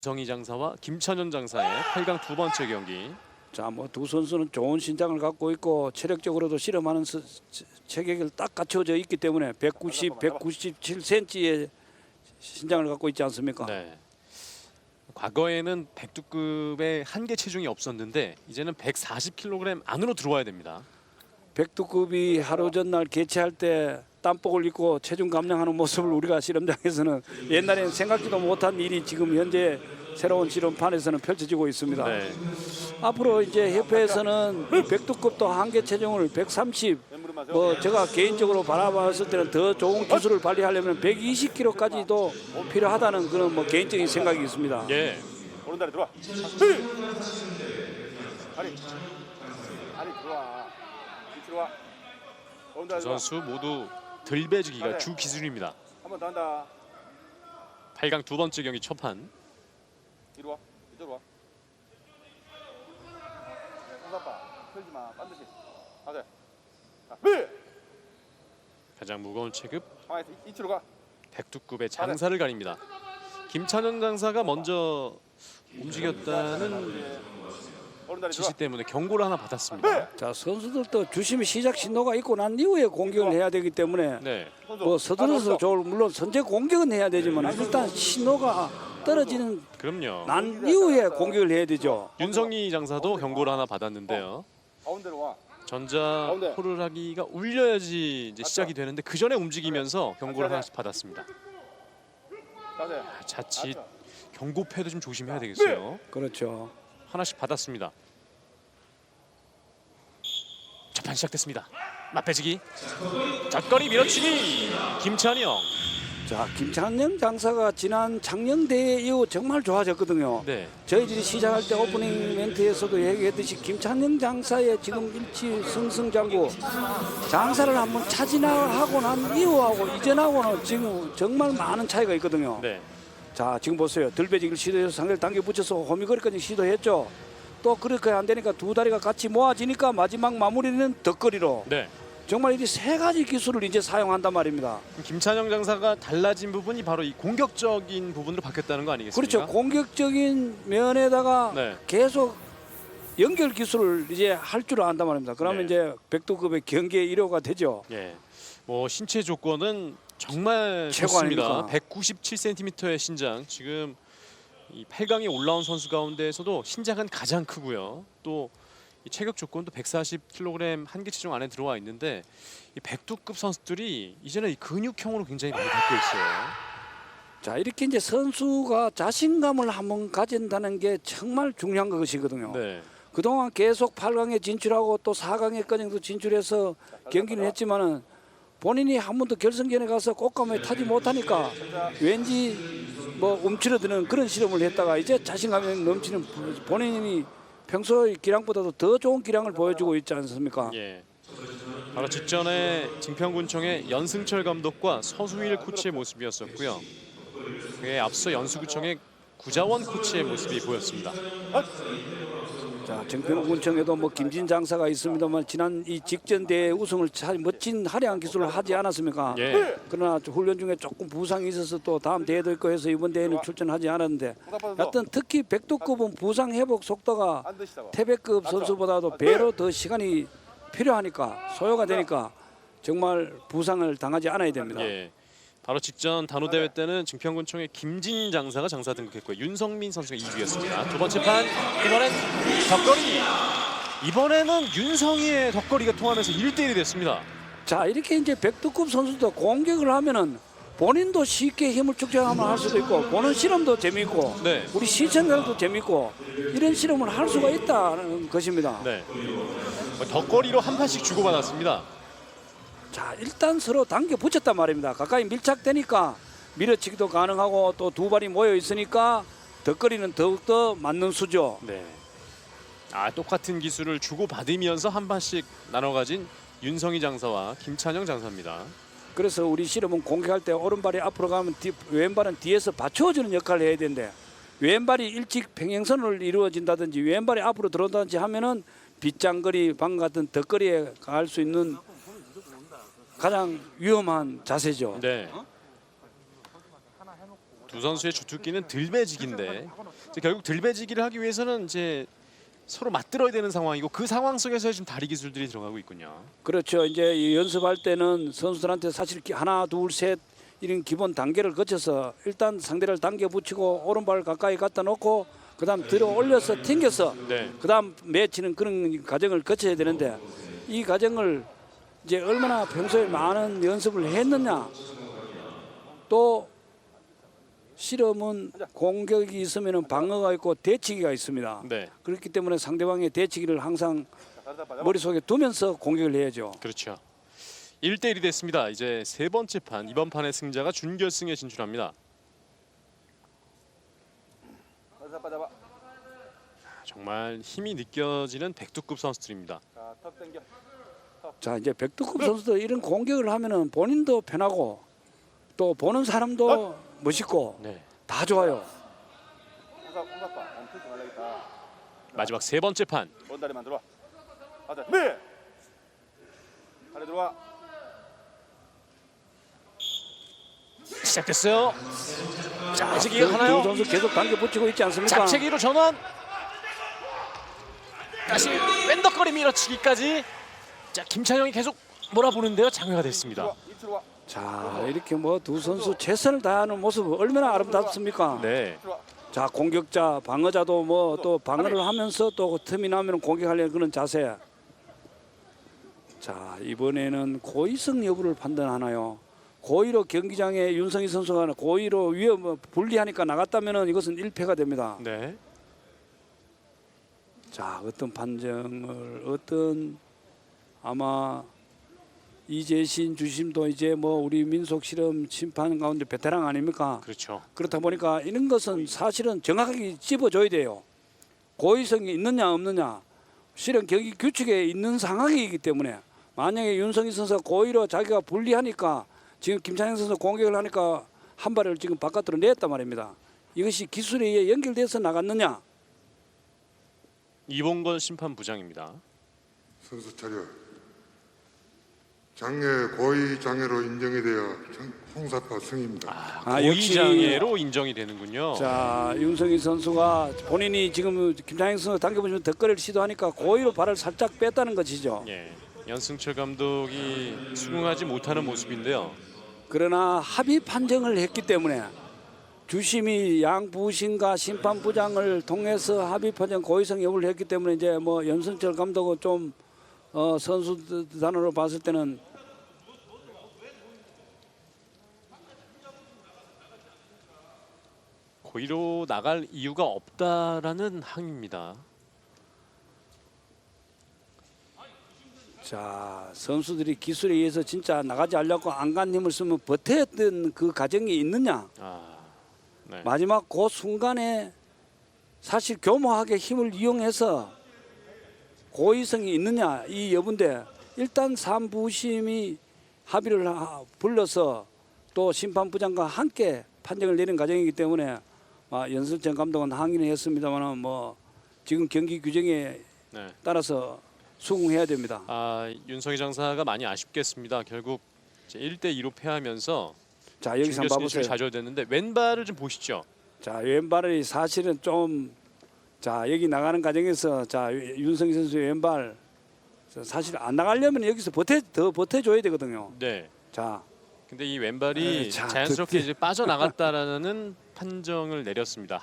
정희 장사와 김찬현 장사의 8강 두 번째 경기. 자, 뭐 두 선수는 좋은 신장을 갖고 있고 체력적으로도 실험하는 스- 체- 체격을 딱 갖춰져 있기 때문에 190, 197cm의 신장을 갖고 있지 않습니까? 네. 과거에는 백두급의 한계 체중이 없었는데 이제는 140kg 안으로 들어와야 됩니다. 백두급이 하루 전날 개최할 때 땀복을 입고 체중 감량하는 모습을 우리가 실험장에서는 옛날에는 생각지도 못한 일이 지금 현재 새로운 실험판에서는 펼쳐지고 있습니다. 네. 앞으로 이제 협회에서는 백두급도 한계 체중을 130, 뭐 제가 개인적으로 바라봤을 때는 더 좋은 기술을 발휘하려면 120kg까지도 필요하다는 그런 뭐 개인적인 생각이 있습니다. 예. 오른다리 들어와. 다리. 다리 들어와. 두. 선수 모두 들배지기가 주 기술입니다. 한번 더 한다. 8강 두 번째 경기 첫판. 뒤로 와. 이쪽으로 와. 손잡아. 틀지 마. 반드시. 가자. 자, 네. 가장 무거운 체급 가만히 있어. 이- 이쪽으로 가. 백두급의 장사를 가립니다. 김찬현 장사가 먼저 움직였다는 오른다리 지시. 때문에 경고를 하나 받았습니다. 자 선수들도 주심이 시작 신호가 있고 난 이후에 공격을 해야 되기 때문에 네. 뭐 아, 줘. 좋을 물론 선제 공격은 해야 되지만 일단 신호가 떨어지는 그럼요. 난 이후에 공격을 해야 되죠. 윤성희 장사도 경고를 하나 받았는데요. 가운데로 와. 전자 가운데. 하기가 울려야지 이제 시작이 되는데 그 전에 움직이면서 경고를 하나씩 받았습니다. 가자. 자칫? 경고패도 좀 조심해야 되겠어요. 그렇죠. 하나씩 받았습니다. 첫판 시작됐습니다. 맞배지기, 젖거리 밀어치기, 김찬영. 자 김찬영 장사가 지난 작년 대회 이후 정말 좋아졌거든요. 네, 저희들이 시작할 때 오프닝 멘트에서도 얘기했듯이 김찬영 장사의 지금 일치 승승장구 장사를 한번 차진하고 난 이후하고 이전하고는 지금 정말 많은 차이가 있거든요. 네, 자 지금 보세요. 들배지기를 시도해서 상대를 당겨 붙여서 호미거리까지 시도했죠. 또 그렇게 안 되니까 두 다리가 같이 모아지니까 마지막 마무리는 덧거리로 네. 정말 이 세 가지 기술을 이제 사용한단 말입니다. 김찬영 장사가 달라진 부분이 바로 이 공격적인 부분으로 바뀌었다는 거 아니겠습니까? 그렇죠. 공격적인 면에다가 네. 계속 연결 기술을 이제 할 줄 안단 말입니다. 그러면 네. 이제 백두급의 경기의 일호가 되죠. 예. 뭐 신체 조건은 정말 최고 좋습니다. 아닙니까? 197cm의 신장. 지금 이 8강에 올라온 선수 가운데에서도 신장은 가장 크고요. 또 이 체격 조건도 140kg 한계 체중 안에 들어와 있는데 이 백두급 선수들이 이제는 이 근육형으로 굉장히 많이 바뀌어 있어요. 자 이렇게 이제 선수가 자신감을 한번 가진다는 게 정말 중요한 것이거든요. 네. 그동안 계속 8강에 진출하고 또 4강에까지도 진출해서 경기를 했지만은 본인이 한 번도 결승전에 가서 꽃감에 타지 못하니까 왠지 뭐 움츠러드는 그런 실험을 했다가 이제 자신감이 넘치는 본인이 평소의 기량보다도 더 좋은 기량을 보여주고 있지 않습니까? 예. 바로 직전에 증평군청의 연승철 감독과 서수일 코치의 모습이었었고요. 그에 앞서 연수구청의 구자원 코치의 모습이 보였습니다. 자, 정평군청에도 뭐 김진 장사가 있습니다만 지난 이 직전 대회 우승을 참 멋진 화려한 기술을 하지 않았습니까? 예. 그러나 훈련 중에 조금 부상이 있어서 또 다음 대회도 있고 해서 이번 대회는 출전하지 않았는데 여튼 특히 백두급은 부상 회복 속도가. 태백급 선수보다도 배로 더 시간이 필요하니까 소요가 되니까 정말 부상을 당하지 않아야 됩니다. 예. 바로 직전 단호 대회 때는 증평군청의 김진 장사가 장사 등극했고요. 윤성민 선수가 2주였습니다. 두 번째 판 이번엔 덕거리. 이번에는 윤성희의 덕거리가 통하면서 1대1이 됐습니다. 자 이렇게 이제 백두급 선수도 공격을 하면은 본인도 쉽게 힘을 축적하면 할 수도 있고 보는 실험도 재미있고 네. 우리 시청자들도 재미있고 이런 실험을 할 수가 있다는 것입니다. 네. 뭐 덕거리로 한 판씩 주고받았습니다. 자 일단 서로 당겨 붙였단 말입니다. 가까이 밀착되니까 밀어치기도 가능하고 또 두 발이 모여 있으니까 덧거리는 더욱더 맞는 수죠. 네. 아 똑같은 기술을 주고 받으면서 한 판씩 나눠 가진 윤성희 장사와 김찬영 장사입니다. 그래서 우리 실험은 공격할 때 오른발이 앞으로 가면 뒤, 왼발은 뒤에서 받쳐주는 역할을 해야 되는데 왼발이 일찍 평행선을 이루어진다든지 왼발이 앞으로 들어온다든지 하면은 빗장거리 방 같은 덧거리에 갈 수 있는 가장 위험한 자세죠. 네. 두 선수의 주특기는 들배지기인데 결국 들배지기를 하기 위해서는 이제 서로 맞들어야 되는 상황이고 그 상황 속에서 지금 다리 기술들이 들어가고 있군요. 그렇죠. 이제 이 연습할 때는 선수들한테 사실 기- 하나, 둘, 셋 이런 기본 단계를 거쳐서 일단 상대를 당겨 붙이고 오른발 가까이 갖다 놓고 그다음 들어 올려서 튕겨서 네. 그다음 매치는 그런 과정을 거쳐야 되는데 이 과정을 이제 얼마나 평소에 많은 연습을 했느냐 또 실험은 공격이 있으면 방어가 있고 대치기가 있습니다. 네. 그렇기 때문에 상대방의 대치기를 항상. 머릿속에 두면서 공격을 해야죠. 그렇죠. 1대 1이 됐습니다. 이제 세 번째 판 이번 판의 승자가 준결승에 진출합니다. 정말 힘이 느껴지는 백두급 선수들입니다. 자. 자 이제 백두급 선수도 이런 공격을 하면은 본인도 편하고 또 보는 사람도 멋있고 네. 다 좋아요. 홍사. 마지막 세 번째 판. 원 다리만 들어와. 가자. 네. 다리 들어와. 시작됐어요. 잡채기가 두 하나요? 선수 계속 당겨 붙이고 있지 않습니까? 잡채기로 전환. 다시 뺀덕거리 밀어치기까지. 자 김찬영이 계속 몰아보는데요. 장외가 됐습니다. 자 이렇게 뭐 두 선수 최선을 다하는 모습 얼마나 아름답습니까? 네. 자 공격자 방어자도 뭐 또 방어를 하면서 또 틈이 나면 공격하려는 그런 자세. 자 이번에는 고의성 여부를 판단하나요? 고의로 경기장에 윤성희 선수가 고의로 위험 불리하니까 나갔다면은 이것은 1패가 됩니다. 네. 자 어떤 판정을 어떤 아마 이재신 주심도 이제 뭐 우리 민속 실험 심판 가운데 베테랑 아닙니까? 그렇죠. 그렇다 보니까 이런 것은 사실은 정확하게 찝어줘야 돼요. 고의성이 있느냐 없느냐 실은 경기 규칙에 있는 상황이기 때문에 만약에 윤성희 선수가 고의로 자기가 불리하니까 지금 김찬영 선수 공격을 하니까 한 발을 지금 바깥으로 냈단 말입니다. 이것이 기술에 의해 연결돼서 나갔느냐 이봉건 심판부장입니다. 선수 차려. 장애 고의 장애로 인정이 되어 장- 홍사파 승입니다. 아, 역시- 고의장애로 인정이 되는군요. 자 윤성희 선수가 본인이 지금 김창현 선수 당겨보시면 덧거리를 시도하니까 고의로 발을 살짝 뺐다는 것이죠. 예. 연승철 감독이 수긍하지 못하는 모습인데요. 그러나 합의 판정을 했기 때문에 주심이 양 부심과 심판부장을 통해서 합의 판정 고의성 여부를 했기 때문에 이제 뭐 연승철 감독은 좀 어, 선수단으로 봤을 때는 고의로 나갈 이유가 없다라는 항입니다. 자 선수들이 기술에 의해서 진짜 나가지 않려고 안간 힘을 쓰면 버텼던 그 과정이 있느냐 아, 네. 마지막 그 순간에 사실 교모하게 힘을 이용해서 고의성이 있느냐 이 여부인데 일단 삼부심이 합의를 하- 불러서 또 심판부장과 함께 판정을 내린 과정이기 때문에 아, 연설전 감독은 항의를 했습니다만 뭐 지금 경기 규정에 네. 따라서 수긍해야 됩니다. 아, 윤성희 장사가 많이 아쉽겠습니다. 결국 1대 2로 패하면서 자 여기서 한번 봐보세요. 좌절됐는데 왼발을 좀 보시죠. 자 왼발이 사실은 좀 자 여기 나가는 과정에서 자 윤성희 선수의 왼발 사실 안 나가려면 여기서 버텨 더 버텨줘야 되거든요. 네. 자 근데 이 왼발이 에, 자, 자연스럽게 이제 빠져나갔다라는 판정을 내렸습니다.